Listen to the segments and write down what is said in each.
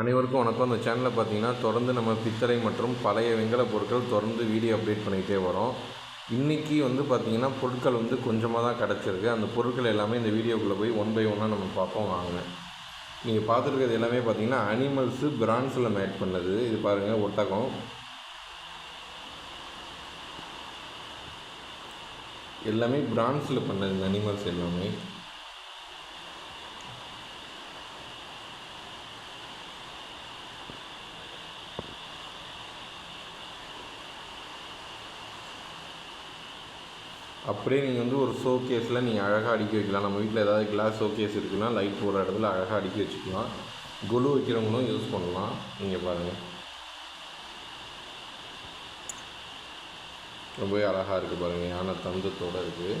அனைவருக்கும் வணக்கம். அந்த சேனலில் பார்த்தீங்கன்னா தொடர்ந்து நம்ம பித்தளை மற்றும் பழைய வெண்கல பொருட்கள் தொடர்ந்து வீடியோ அப்டேட் பண்ணிகிட்டே வரோம். இன்றைக்கி வந்து பார்த்திங்கன்னா பொருட்கள் வந்து கொஞ்சமாக தான் கிடச்சிருக்கு. அந்த பொருட்கள் எல்லாமே இந்த வீடியோக்குள்ளே போய் ஒன் பை ஒன்னாக நம்ம பார்ப்போம் வாங்க. நீங்கள் பார்த்துருக்கிறது எல்லாமே பார்த்தீங்கன்னா அனிமல்ஸு பிரான்ஸில் மேட் பண்ணது. இது பாருங்கள் ஒட்டகம் எல்லாமே பிரான்ஸில் பண்ணது இந்த அனிமல்ஸ் எல்லாமே. அப்படியே நீங்கள் வந்து ஒரு ஷோ கேஸில் நீங்கள் அழகாக அடுக்கி வைக்கலாம். நம்ம வீட்டில் ஏதாவது கிளாஸ் ஷோ கேஸ் இருக்குன்னா லைட் போடுற இடத்துல அழகாக அடுக்கி வச்சுக்கலாம். குலு வைக்கிறவங்களும் யூஸ் பண்ணலாம். நீங்கள் பாருங்கள் ரொம்பவே அழகாக இருக்குது பாருங்கள் யானை தந்தத்தோடு இருக்குது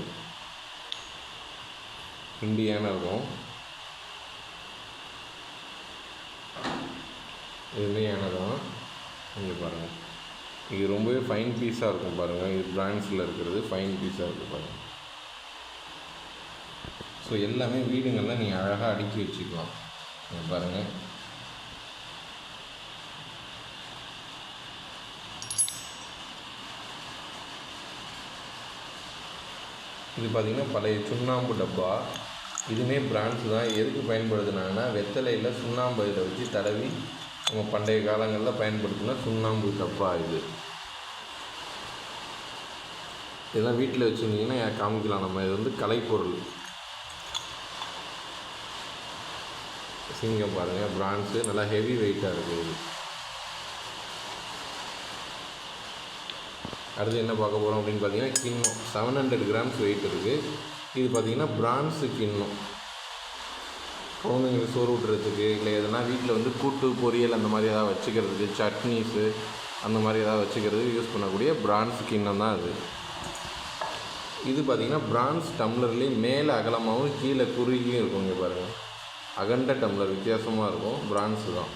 ரெண்டு யானை இருக்கும். இதுவுமே யானை தான். நீங்கள் பாருங்கள் இது ரொம்பவே ஃபைன் பீஸாக இருக்கும் பாருங்கள் இது பிராண்ட்ஸில் இருக்கிறது ஃபைன் பீஸாக இருக்குது பாருங்கள் ஸோ எல்லாமே வீடுங்கள்லாம் நீங்கள் அழகாக அடுக்கி வச்சுக்கலாம். பாருங்கள் இது பார்த்திங்கன்னா பழைய சுண்ணாம்பு டப்பா. இதுவுமே பிராண்ட்ஸ் தான். எதுக்கு பயன்படுத்துனாங்கன்னா வெத்தலையில் சுண்ணாம்பு இதில் வச்சு தடவி நம்ம பண்டைய காலங்களில் பயன்படுத்தின சுண்ணாம்பு டப்பா இது. இதெல்லாம் வீட்டில் வச்சுருந்தீங்கன்னா காமிக்கலாம் நம்ம? இது வந்து கலைப்பொருள். சிங்கம் பாருங்கள் பிரான்ஸு நல்லா ஹெவி வெயிட்டாக இருக்குது இது. அடுத்து என்ன பார்க்க போகிறோம் அப்படின்னு பார்த்தீங்கன்னா கிண்ணம். செவன் ஹண்ட்ரட் கிராம்ஸ் வெயிட் இருக்குது இது பார்த்தீங்கன்னா பிரான்ஸு கிண்ணம். குழந்தைங்களுக்கு சோறு ஊட்டுறதுக்கு இல்லை எதுனா வீட்டில் வந்து கூட்டு பொரியல் அந்த மாதிரி ஏதாவது வச்சுக்கிறதுக்கு சட்னிஸு அந்த மாதிரி ஏதாவது வச்சுக்கிறதுக்கு யூஸ் பண்ணக்கூடிய பிரான்ஸ் கிண்ணம் தான் அது. இது பார்த்திங்கன்னா பிரான்ஸ் டம்ளர்லேயும் மேலே அகலமாகவும் கீழே குறுகியும் இருக்கும் இங்கே பாருங்கள் அகண்ட டம்ளர் வித்தியாசமாக இருக்கும் பிரான்ஸு தான்.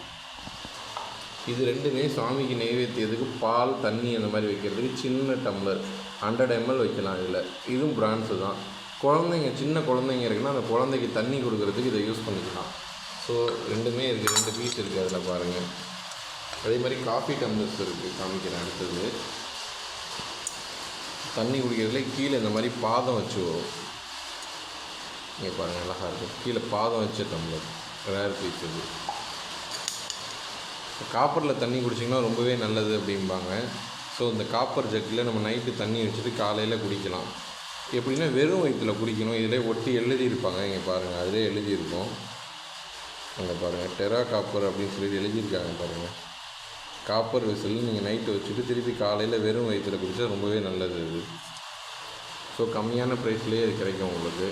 இது ரெண்டுமே சாமிக்கு நெய்வேத்தியத்துக்கு பால் தண்ணி அந்த மாதிரி வைக்கிறதுக்கு சின்ன டம்ளர் ஹண்ட்ரட் எம்எல் வைக்கலாம் இதில். இதுவும் பிரான்ஸு தான். குழந்தைங்க சின்ன குழந்தைங்க இருக்குன்னா அந்த குழந்தைக்கு தண்ணி கொடுக்கறதுக்கு இதை யூஸ் பண்ணிக்கலாம். ஸோ ரெண்டுமே இருக்குது ரெண்டு பீஸ் இருக்குது அதில் பாருங்கள் அதே மாதிரி காஃபி டம்ளர்ஸ் இருக்குது காமிக்கிறேன் அடுத்தது. தண்ணி குடிக்கிறதுல கீழே இந்த மாதிரி பாதம் வச்சு வரும். இங்கே பாருங்கள் அழகாக இருக்கும் கீழே பாதம் வச்ச டம்ளர் ரேர் பீஸ் இது. காப்பரில் தண்ணி குடிச்சிங்கன்னா ரொம்பவே நல்லது அப்படிம்பாங்க. ஸோ இந்த காப்பர் ஜக்கில் நம்ம நைட்டு தண்ணி வச்சுட்டு காலையில் குடிக்கலாம். எப்படின்னா வெறும் வயிற்றில் குடிக்கணும். இதிலே ஒட்டி எழுதியிருப்பாங்க. இங்கே பாருங்கள் அதிலே எழுதியிருக்கோம். அங்கே பாருங்கள் டெரா காப்பர் அப்படின்னு சொல்லிட்டு எழுதியிருக்காங்க பாருங்கள் காப்பர் வெசல் நீங்கள் நைட்டு வச்சுட்டு திருப்பி காலையில் வெறும் வயிற்றில் குடித்தா ரொம்பவே நல்லது அது. ஸோ கம்மியான ப்ரைஸ்லேயே அது கிடைக்கும் உங்களுக்கு.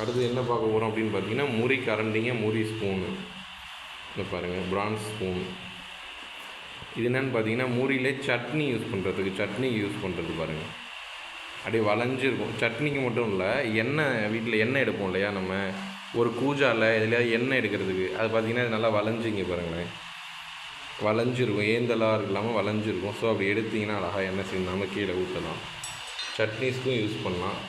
அடுத்து என்ன பார்க்க போகிறோம் அப்படின்னு பார்த்தீங்கன்னா முறி கரண்டிங்க முறி ஸ்பூனு இந்த பாருங்கள் பிரான்ஸ் ஸ்பூன் இது என்னென்னு பார்த்தீங்கன்னா மூரியிலே சட்னி யூஸ் பண்ணுறதுக்கு சட்னி யூஸ் பண்ணுறது பாருங்கள் அப்படியே வளைஞ்சிருக்கும். சட்னிக்கு மட்டும் இல்லை எண்ணெய் வீட்டில் எண்ணெய் எடுப்போம் இல்லையா நம்ம? ஒரு கூஜாவில் எதுலையாவது எண்ணெய் எடுக்கிறதுக்கு அது பார்த்திங்கன்னா நல்லா வளைஞ்சிங்க பாருங்களேன். வளைஞ்சிருக்கும் ஏந்தலாக இல்லாமல் வளைஞ்சிருக்கும். ஸோ அப்படி எடுத்திங்கன்னா அழகாக எண்ணெய் சிந்தாமல் கீழே ஊற்றலாம் சட்னிஸ்க்கும் யூஸ் பண்ணலாம்.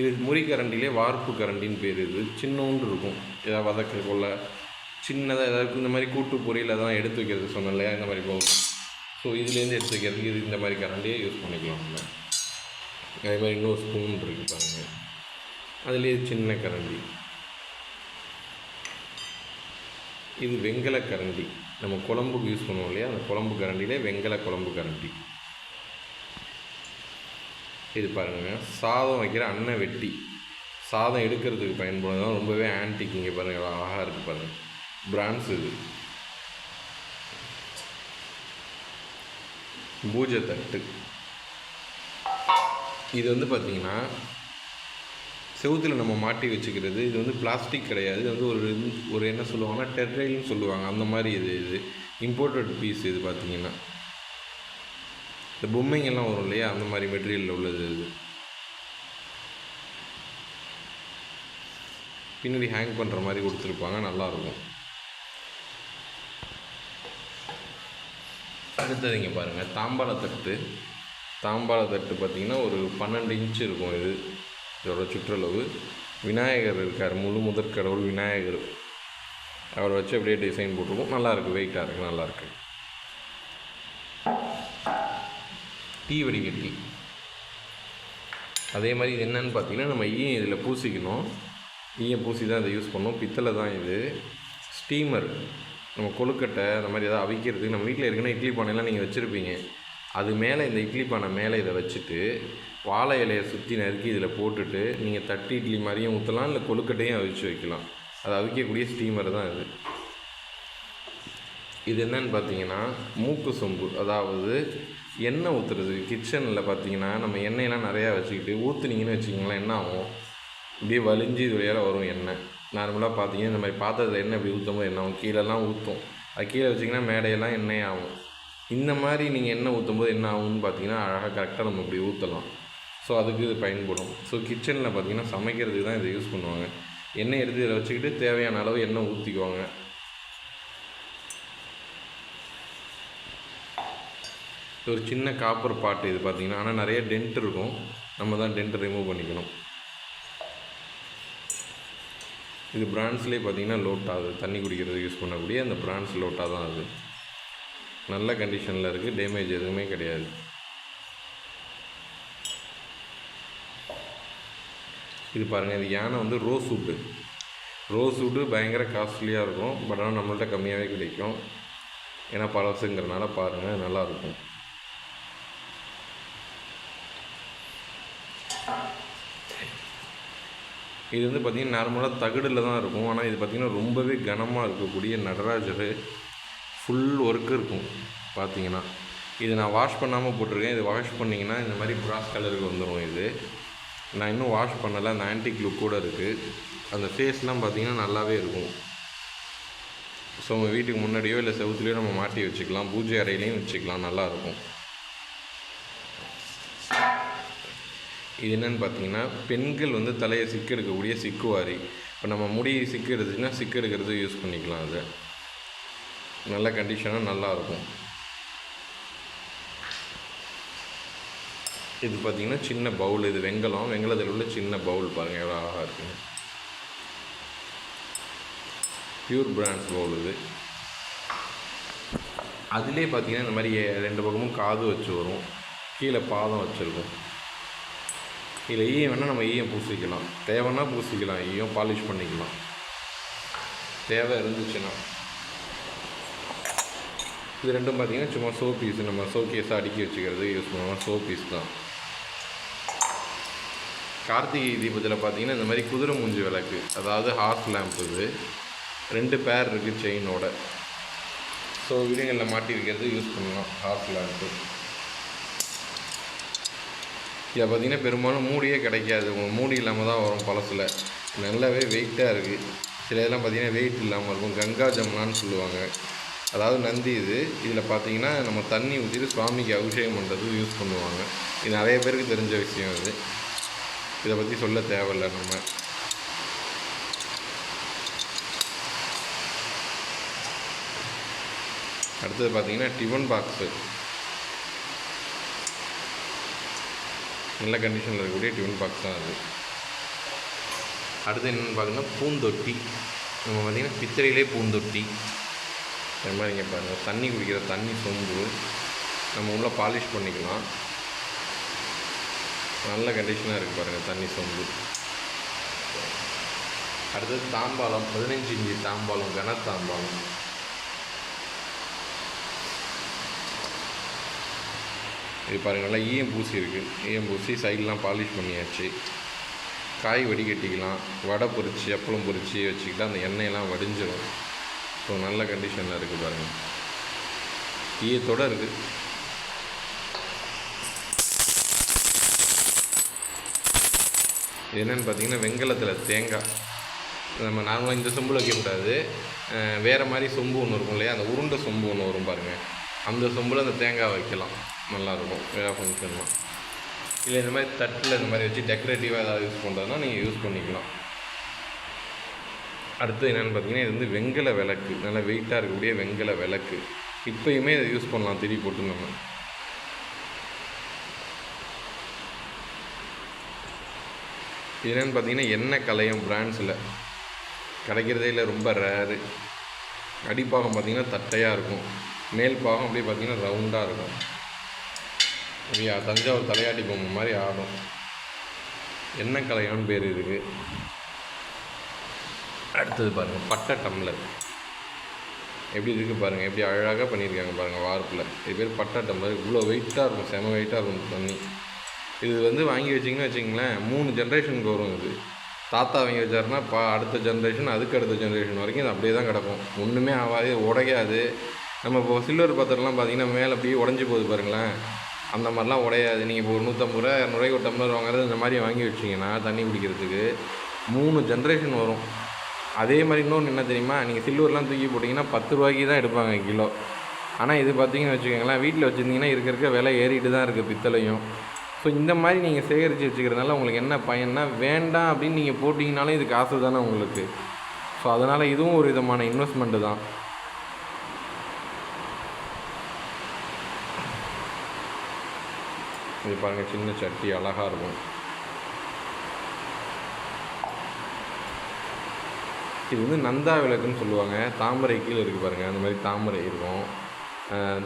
இது முறி கரண்டிலே வார்ப்பு கரண்டின்னு பேர். இது சின்னோண்டு இருக்கும். ஏதாவது வதக்க கொள்ள சின்னதாக ஏதாவது இந்த மாதிரி கூட்டு பொரியல் அதெல்லாம் எடுத்து வைக்கிறது சொன்னேன் இல்லையா? இந்த மாதிரி போகும். ஸோ இதுலேருந்து எடுத்து வைக்கிறதுக்கு இது இந்த மாதிரி கரண்டியே யூஸ் பண்ணிக்கலாம் நம்ம. அதே மாதிரி இன்னொரு ஸ்பூன் இருக்குது பாருங்கள் அதுலேயே சின்ன கரண்டி. இது வெங்கல கரண்டி. நம்ம குழம்புக்கு யூஸ் பண்ணுவோம் இல்லையா? அந்த குழம்பு கரண்டிலே வெங்கல குழம்பு கரண்டி. இது பாருங்கள் சாதம் வைக்கிற அன்னை வெட்டி. சாதம் எடுக்கிறதுக்கு பயன்படுறதும் ரொம்பவே ஆன்டிக் இங்கே பாருங்கள் அழகாக இருக்குது பாருங்கள் பிராண்ட்ஸ் இது. பூஜை தட்டு. இது வந்து பார்த்திங்கன்னா செவுத்தில் நம்ம மாட்டி வச்சுக்கிறது. இது வந்து பிளாஸ்டிக் கிடையாது. இது வந்து ஒரு ஒரு என்ன சொல்லுவாங்கன்னா டெர்ரைல்னு சொல்லுவாங்க. அந்த மாதிரி இது இது. இம்போர்ட்டட் பீஸ் இது பார்த்திங்கன்னா இந்த பொம்மைங்கெல்லாம் வரும் இல்லையா? அந்த மாதிரி மெட்டீரியலில் உள்ளது இது. பின்னாடி ஹேங் பண்ணுற மாதிரி கொடுத்துருப்பாங்க. நல்லாயிருக்கும். அடுத்தது இங்கே பாருங்கள் தாம்பாளத்தட்டு. தாம்பாள தட்டு பார்த்திங்கன்னா ஒரு பன்னெண்டு இன்ச்சு இருக்கும் இது. இதோட சுற்றளவு. விநாயகர் இருக்கார் முழு முதற் கடவுள் விநாயகர். அவரை வச்சு அப்படியே டிசைன் போட்டிருக்கோம். நல்லாயிருக்கு வெயிட்டாக இருக்குது நல்லாயிருக்கு டீ வடிகட்டி. அதே மாதிரி இது என்னன்னு பார்த்தீங்கன்னா நம்ம ஈயம் இதில் பூசிக்கணும். ஈயம் பூசி தான் இதை யூஸ் பண்ணோம். பித்தளை தான் இது. ஸ்டீமர் நம்ம கொழுக்கட்டை அந்த மாதிரி எதாவது அவிக்கிறதுக்கு நம்ம வீட்டில் இருக்குன்னா இட்லி பானையெல்லாம் நீங்கள் வச்சுருப்பீங்க. அது மேலே இந்த இட்லி பானை மேலே இதை வச்சுட்டு வாழை இலையை சுற்றி நறுக்கி இதில் போட்டுட்டு நீங்கள் தட்டி இட்லி மாதிரியும் ஊற்றலாம் இல்லை கொழுக்கட்டையும் அவிச்சு வைக்கலாம். அது அவிக்கக்கூடிய ஸ்டீமர் தான் இது. இது என்னன்னு பார்த்தீங்கன்னா மூக்கு சொம்பு. அதாவது எண்ணெய் ஊற்றுறது கிச்சனில் பார்த்தீங்கன்னா நம்ம எண்ணெயெல்லாம் நிறையா வச்சுக்கிட்டு ஊற்றுனீங்கன்னு வச்சுக்கிங்களேன் என்ன ஆகும்? இப்படியே வலிஞ்சு இது வழியாக வரும் எண்ணெய். நார்மலாக பார்த்தீங்கன்னா இந்த மாதிரி பாத்திரத்தில் எண்ணெய் இப்படி ஊற்றும் போது என்ன ஆகும்? கீழெல்லாம் ஊற்றும் அது கீழே வச்சிங்கன்னா மேடையெல்லாம் எண்ணெய் ஆகும். இந்த மாதிரி நீங்கள் எண்ணெய் ஊற்றும் போது என்ன ஆகும்னு பார்த்தீங்கன்னா அழகாக கரெக்டாக நம்ம இப்படி ஊற்றலாம் ஸோ அதுக்கு இது பயன்படும். ஸோ கிச்சனில் பார்த்தீங்கன்னா சமைக்கிறதுக்கு தான் இதை யூஸ் பண்ணுவாங்க. எண்ணெய் எடுத்து இதில் வச்சுக்கிட்டு தேவையான அளவு எண்ணெய் ஊற்றிக்குவாங்க ஒரு சின்ன காப்பர் பாட்டு இது பார்த்தீங்கன்னா ஆனால் நிறைய டென்ட் இருக்கும். நம்ம தான் டென்ட் ரிமூவ் பண்ணிக்கணும். இது பிராண்ட்ஸ்லேயே பார்த்தீங்கன்னா லோட்டா அது தண்ணி குடிக்கிறது யூஸ் பண்ணக்கூடிய அந்த பிராண்ட்ஸ் லோட்டா தான் அது. நல்ல கண்டிஷனில் இருக்குது டேமேஜ் எதுவுமே கிடையாது. இது பாருங்கள் இது யானை வந்து ரோஸ் வுட்டு ரோஸ் வுட்டு பயங்கர காஸ்ட்லியாக இருக்கும். பட் ஆனால் நம்மள்ட்ட கம்மியாகவே கிடைக்கும். ஏன்னா பழசுங்கிறனால பாருங்கள் நல்லாயிருக்கும் இது வந்து பார்த்திங்கன்னா நார்மலாக தகடில் தான் இருக்கும். ஆனால் இது பார்த்திங்கன்னா ரொம்பவே கனமாக இருக்கக்கூடிய நடராஜர். ஃபுல் ஒர்க்கு இருக்கும் பார்த்தீங்கன்னா இது நான் வாஷ் பண்ணாமல் போட்டிருக்கேன். இது வாஷ் பண்ணிங்கன்னா இந்த மாதிரி ப்ராஸ் கலருக்கு வந்துடும் இது. நான் இன்னும் வாஷ் பண்ணலை. அந்த ஆன்டிக் லுக் கூட இருக்குது அந்த ஃபேஸ்லாம் பார்த்திங்கன்னா நல்லாவே இருக்கும். ஸோ உங்கள் வீட்டுக்கு முன்னாடியோ இல்லை செவுத்துலேயோ நம்ம மாட்டி வச்சுக்கலாம். பூஜை அறையிலையும் வச்சுக்கலாம். நல்லாயிருக்கும் இது என்னென்னு பார்த்தீங்கன்னா பெண்கள் வந்து தலையை சிக்கு எடுக்கக்கூடிய சிக்குவாரி. இப்போ நம்ம முடி சிக்கு எடுத்துச்சுன்னா சிக்கு எடுக்கிறது யூஸ் பண்ணிக்கலாம் அதை நல்ல கண்டிஷனாக நல்லாயிருக்கும் இது பார்த்தீங்கன்னா சின்ன பவுல் இது வெங்கலம். வெங்கலத்தில் உள்ள சின்ன பவுல் பாருங்கள் எவ்வளோ அழகாக இருக்குங்க பியூர் பிராண்ட்ஸ் பவுல் இது. அதுலேயே பார்த்தீங்கன்னா இந்த மாதிரி ரெண்டு பக்கமும் காது வச்சு வரும். கீழே பாதம் வச்சுருக்கும். இதில் ஈயம் வேணால் நம்ம ஈயம் பூசிக்கலாம். தேவைன்னா பூசிக்கலாம். ஈயம் பாலிஷ் பண்ணிக்கலாம். தேவை இருந்துச்சுன்னா. இது ரெண்டும் பார்த்தீங்கன்னா சும்மா சோ பீஸ் நம்ம சோ கேஸாக அடுக்கி வச்சுக்கிறது யூஸ் பண்ணுவோம். சோ பீஸ் தான். கார்த்திகை தீபத்தில் பார்த்தீங்கன்னா இந்த மாதிரி குதிரை மூஞ்சி விளக்கு அதாவது ஹார்ஸ் லேம்ப் இது ரெண்டு பேர் இருக்குது செயினோட ஸோ வீடுகளில் மாட்டி வைக்கிறது யூஸ் பண்ணலாம் ஹார்ஸ் லேம்ப்பு இதை பார்த்தீங்கன்னா பெரும்பாலும் மூடியே கிடைக்காது. உங்கள் மூடி இல்லாமல் தான் வரும் பழசில். நல்லாவே வெயிட்டாக இருக்குது சில இதெல்லாம் பார்த்தீங்கன்னா வெயிட் இல்லாமல் இருக்கும். கங்கா ஜமுனான்னு சொல்லுவாங்க. அதாவது நந்தி இது. இதில் பார்த்தீங்கன்னா நம்ம தண்ணி ஊற்றிட்டு சுவாமிக்கு அபிஷேகம் பண்ணுறது யூஸ் பண்ணுவாங்க. இது நிறைய பேருக்கு தெரிஞ்ச விஷயம் இது. இதை பற்றி சொல்ல தேவையில்லை நம்ம. அடுத்தது பார்த்தீங்கன்னா டிஃபன் பாக்ஸு. நல்ல கண்டிஷனில் இருக்கக்கூடிய டிஃபன் பாக்ஸ் தான் அது. அடுத்து என்னென்னு பார்த்தீங்கன்னா பூந்தொட்டி. நம்ம பார்த்தீங்கன்னா பித்தளையிலே பூந்தொட்டி. அது மாதிரி இங்கே பாருங்கள் தண்ணி குடிக்கிற தண்ணி சொம்பு. நம்ம உள்ளே பாலிஷ் பண்ணிக்கலாம். நல்ல கண்டிஷனாக இருக்குது பாருங்கள் தண்ணி சொம்பு. அடுத்தது தாம்பாலம் பதினஞ்சு இஞ்சி தாம்பாலம் கனத்தாம்பாலம் இது பாருங்கள் நல்லா ஈயம் பூசி இருக்குது ஈயம் பூசி சைட்லாம் பாலிஷ் பண்ணியாச்சு. காய் வடிகட்டிக்கலாம். வடை பொரித்து அப்பளம் பொரித்து வச்சுக்கிட்டால் அந்த எண்ணெயெல்லாம் வடிஞ்சிடும் ஸோ நல்ல கண்டிஷனில் இருக்குது பாருங்கள் ஈயத்தோடு இருக்குது என்னென்னு பார்த்தீங்கன்னா வெங்கலத்தில் தேங்காய். நம்ம நார்மலாக இந்த சொம்பில் வைக்கக்கூடாது. வேறு மாதிரி சொம்பு ஒன்று இருக்கும் இல்லையா? அந்த உருண்டை சொம்பு ஒன்று வரும் பாருங்கள் அந்த சொம்பில் அந்த தேங்காய் வைக்கலாம். நல்லாயிருக்கும். வேறு ஃபங்க்ஷன்லாம் இல்லை இந்த மாதிரி தட்டில் இந்த மாதிரி வச்சு டெக்கரேட்டிவாக ஏதாவது யூஸ் பண்ணுறதுனா நீங்கள் யூஸ் பண்ணிக்கலாம். அடுத்து என்னென்னு பார்த்தீங்கன்னா இது வந்து வெங்கல விளக்கு. நல்ல வெயிட்டாக இருக்கக்கூடிய வெங்கல விளக்கு. இப்போயுமே இதை யூஸ் பண்ணலாம் திரி போட்டு நம்ம இது என்னென்னு பார்த்தீங்கன்னா எண்ணெய் கலையும் பிராண்ட்ஸில் கிடைக்கிறதே இல்லை ரொம்ப ரேரு அடிப்பாகம் பார்த்தீங்கன்னா தட்டையாக இருக்கும். மேல் பாகம் அப்படியே பார்த்தீங்கன்னா ரவுண்டாக இருக்கும். அப்படியா? தஞ்சாவூர் தலையாட்டி பொம்மை மாதிரி ஆடும் எண்ணெய் கலையான்னு பேர் இருக்குது அடுத்தது பாருங்கள் பட்டை டம்ளர். எப்படி இருக்குது பாருங்கள் எப்படி அழகாக பண்ணியிருக்காங்க பாருங்கள் வார்ப்பில் இது பேர் பட்டை டம்ளர். இவ்வளோ வெயிட்டாக இருக்கும் செம வெயிட்டாக இருக்கும் தண்ணி. இது வந்து வாங்கி வச்சிங்கன்னு வச்சிங்களேன் மூணு ஜென்ரேஷனுக்கு வரும் இது. தாத்தா வாங்கி வச்சாருன்னா பா அடுத்த ஜென்ரேஷன் அதுக்கு அடுத்த ஜென்ரேஷன் வரைக்கும் இது அப்படியே தான் கிடக்கும். ஒன்றுமே ஆகாது உடையாது. நம்ம இப்போ சில்வர் பாத்திரம்லாம் பார்த்தீங்கன்னா மேலே அப்படியே உடஞ்சி போகுது பாருங்களேன். அந்த மாதிரிலாம் உடையாது. நீங்கள் இப்போ ஒரு நூற்றம்பது ரூபா இரநூறுவாய்க்கு ஒரு டம்ளர் வாங்குறது இந்த மாதிரி வாங்கி வச்சிங்கன்னா தண்ணி குடிக்கிறதுக்கு மூணு ஜென்ரேஷன் வரும். அதே மாதிரி இன்னொன்று என்ன தெரியுமா? நீங்கள் சில்வர்லாம் தூக்கி போட்டிங்கன்னா பத்து ரூபாய்க்கு தான் எடுப்பாங்க கிலோ. ஆனால் இது பார்த்தீங்கன்னு வச்சுக்கோங்களேன் வீட்டில் வச்சுருந்தீங்கன்னா இருக்க இருக்க விலை ஏறிட்டு தான் இருக்குது பித்தளையும். ஸோ இந்த மாதிரி நீங்கள் சேகரித்து வச்சுக்கிறதுனால உங்களுக்கு என்ன பயன்னா வேண்டாம் அப்படின்னு நீங்கள் போட்டிங்கனாலும் இது காசு தானே உங்களுக்கு. ஸோ அதனால் இதுவும் ஒரு விதமான இன்வெஸ்ட்மெண்ட்டு தான். இது பாருங்கள் சின்ன சட்டி அழகாக இருக்கும். இது வந்து நந்தா விளக்குன்னு சொல்லுவாங்க. தாமரை கீழே இருக்குது பாருங்கள் அந்த மாதிரி தாமரை இருக்கும்.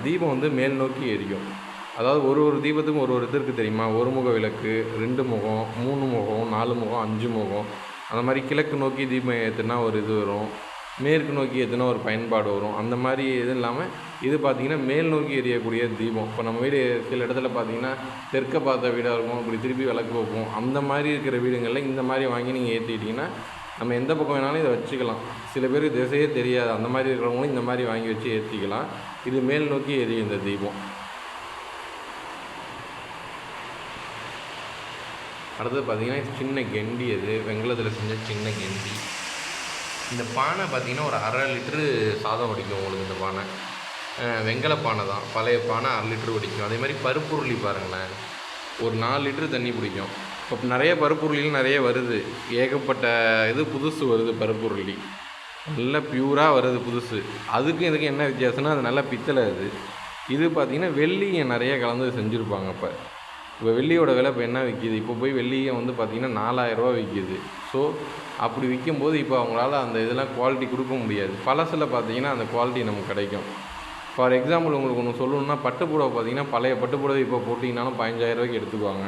தீபம் வந்து மேல் நோக்கி எரியும். அதாவது ஒரு ஒரு தீபத்துக்கும் ஒரு ஒரு இது இருக்குது தெரியுமா? ஒரு முக விளக்கு ரெண்டு முகம் மூணு முகம் நாலு முகம் அஞ்சு முகம். அந்த மாதிரி கிழக்கு நோக்கி தீபம் ஏற்றுனா ஒரு இது வரும். மேற்கு நோக்கி ஏற்றுனா ஒரு பயன்பாடு வரும். அந்த மாதிரி இது இல்லாமல் இது பார்த்திங்கன்னா மேல் நோக்கி எரியக்கூடிய தீபம். இப்போ நம்ம வீடு சில இடத்துல பார்த்திங்கன்னா தெற்க பார்த்த வீடாக இருக்கும். இப்படி திருப்பி விளக்கு வைப்போம். அந்த மாதிரி இருக்கிற வீடுங்களில் இந்த மாதிரி வாங்கி நீங்கள் ஏற்றிக்கிட்டிங்கன்னா நம்ம எந்த பக்கம் வேணாலும் இதை வச்சுக்கலாம். சில பேருக்கு திசையே தெரியாது. அந்த மாதிரி இருக்கிறவங்களும் இந்த மாதிரி வாங்கி வச்சு ஏற்றிக்கலாம் இது மேல் நோக்கி எரியும் இந்த தீபம். அடுத்தது பார்த்திங்கன்னா சின்ன கெண்டி அது. வெங்கலத்தில் செஞ்ச சின்ன கெண்டி. இந்த பானை பார்த்திங்கன்னா ஒரு அரை லிட்ரு சாதம் வடிக்கும் உங்களுக்கு இந்த பானை. வெங்கல பானை தான். பழைய பானை அரை லிட்ரு வடிக்கும். அதே மாதிரி பருப்புருளி பாருங்களேன். ஒரு நாலு லிட்ரு தண்ணி பிடிக்கும். இப்போ நிறைய பருப்புருளிகள் நிறைய வருது. ஏகப்பட்ட இது புதுசு வருது பருப்புருளி. நல்ல பியூராக வருது புதுசு. அதுக்கும் இதுக்கும் என்ன வித்தியாசம்னா அது நல்லா பித்தளை அது. இது பார்த்திங்கன்னா வெள்ளியை நிறைய கலந்து செஞ்சுருப்பாங்க இப்போ இப்போ வெள்ளியோட விலை இப்போ என்ன விற்கிது இப்போ போய் வெள்ளியை வந்து பார்த்திங்கன்னா நாலாயிரரூவா விற்கிது ஸோ அப்படி விற்கும்போது இப்போ அவங்களால அந்த இதெல்லாம் குவாலிட்டி கொடுக்க முடியாது. பழசில் பார்த்தீங்கன்னா அந்த குவாலிட்டி நமக்கு கிடைக்கும். ஃபார் எக்ஸாம்பிள் உங்களுக்கு ஒன்று சொல்லணும்னா பட்டுப்புடவை பார்த்தீங்கன்னா பழைய பட்டுப்புடவை இப்போ போட்டிங்கனாலும் பதினஞ்சாயிரரூபாய்க்கு எடுத்துக்குவாங்க.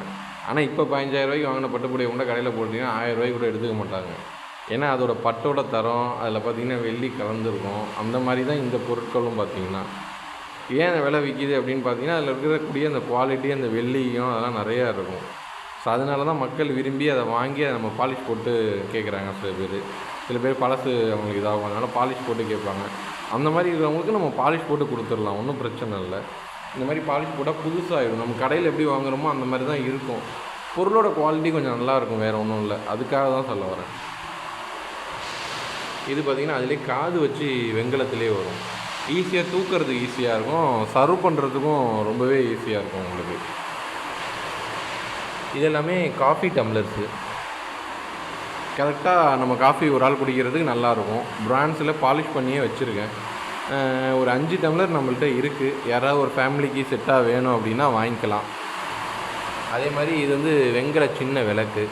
ஆனால் இப்போ பதினஞ்சாயிரம் ரூபாய்க்கு வாங்கின பட்டுப்புடைய கூட கடையில் போட்டிங்கன்னா ஆயிரம் ரூபாய்க்கு கூட எடுத்துக்க மாட்டாங்க. ஏன்னா அதோட பட்டோட தரம் அதில் பார்த்தீங்கன்னா வெள்ளி கலந்துருக்கும். அந்த மாதிரி தான் இந்த பொருட்களும் பார்த்தீங்கன்னா ஏன் அந்த விலை விற்கிது அப்படின்னு பார்த்தீங்கன்னா அதில் இருக்கக்கூடிய அந்த குவாலிட்டி அந்த வெள்ளியும் அதெல்லாம் நிறையா இருக்கும். ஸோ அதனால தான் மக்கள் விரும்பி அதை வாங்கி அதை நம்ம பாலிஷ் போட்டு கேட்குறாங்க சில பேர். சில பேர் பழசு அவங்களுக்கு இதாகும். அதனால் பாலிஷ் போட்டு கேட்பாங்க. அந்த மாதிரி இருக்கிறவங்களுக்கு நம்ம பாலிஷ் போட்டு கொடுத்துடலாம். ஒன்றும் பிரச்சனை இல்லை. இந்த மாதிரி பாலிஷ் போட்டால் புதுசாகிடும். நம்ம கடையில் எப்படி வாங்குறோமோ அந்த மாதிரி தான் இருக்கும். பொருளோட குவாலிட்டி கொஞ்சம் நல்லாயிருக்கும் வேறு ஒன்றும் இல்லை. அதுக்காக தான் சொல்ல வரேன். இது பார்த்திங்கன்னா அதிலே காது வச்சு வெங்கலத்திலே வரும். ஈஸியாக தூக்கிறதுக்கு ஈஸியாக இருக்கும். சர்வ் பண்ணுறதுக்கும் ரொம்பவே ஈஸியாக இருக்கும் உங்களுக்கு. இது எல்லாமே காஃபி டம்ளர்ஸு கரெக்டாக நம்ம காஃபி ஒரு ஆள் குடிக்கிறதுக்கு நல்லாயிருக்கும். பிராண்ட்ஸில் பாலிஷ் பண்ணியே வச்சுருக்கேன். ஒரு அஞ்சு டம்ளர் நம்மள்கிட்ட இருக்குது யாராவது ஒரு ஃபேமிலிக்கு செட்டாக வேணும் அப்படின்னா வாங்கிக்கலாம். அதே மாதிரி இது வந்து வெங்கல சின்ன விளக்கு.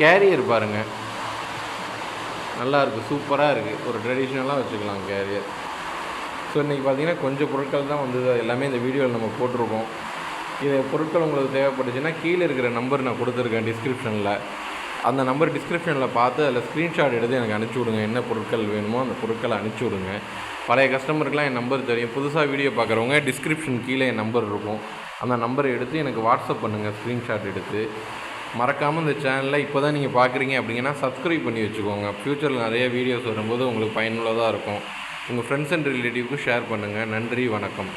கேரியர் பாருங்கள் நல்லா இருக்குது சூப்பராக இருக்குது ஒரு ட்ரெடிஷ்னலாக வச்சுக்கலாம் கேரியர் ஸோ இன்றைக்கி பார்த்தீங்கன்னா கொஞ்சம் பொருட்கள் தான் வந்தது. எல்லாமே இந்த வீடியோவில் நம்ம போட்டிருக்கோம். இது பொருட்கள் உங்களுக்கு தேவைப்பட்டுச்சுன்னா கீழே இருக்கிற நம்பர் நான் கொடுத்துருக்கேன் டிஸ்கிரிப்ஷனில் அந்த நம்பர் டிஸ்கிரிப்ஷனில் பார்த்து அதில் ஸ்க்ரீன்ஷாட் எடுத்து எனக்கு அனுப்பிச்சி விடுங்க. என்ன பொருட்கள் வேணுமோ அந்த பொருட்களை அனுப்பிச்சி விடுங்க. பழைய கஸ்டமருக்குலாம் என் நம்பர் தெரியும். புதுசாக வீடியோ பார்க்குறவங்க டிஸ்கிரிப்ஷன் கீழே என் நம்பர் இருக்கும். அந்த நம்பரை எடுத்து எனக்கு வாட்ஸ்அப் பண்ணுங்கள் ஸ்க்ரீன்ஷாட் எடுத்து. மறக்காமல் இந்த சேனலில் இப்போ தான் நீங்கள் பார்க்குறீங்க அப்படிங்கன்னா சப்ஸ்கிரைப் பண்ணி வச்சுக்கோங்க. ஃப்யூச்சரில் நிறைய வீடியோஸ் வரும்போது உங்களுக்கு பயனுள்ளதாக இருக்கும். உங்கள் ஃப்ரெண்ட்ஸ் அண்ட் ரிலேட்டிவ்க்கு ஷேர் பண்ணுங்கள் நன்றி வணக்கம்.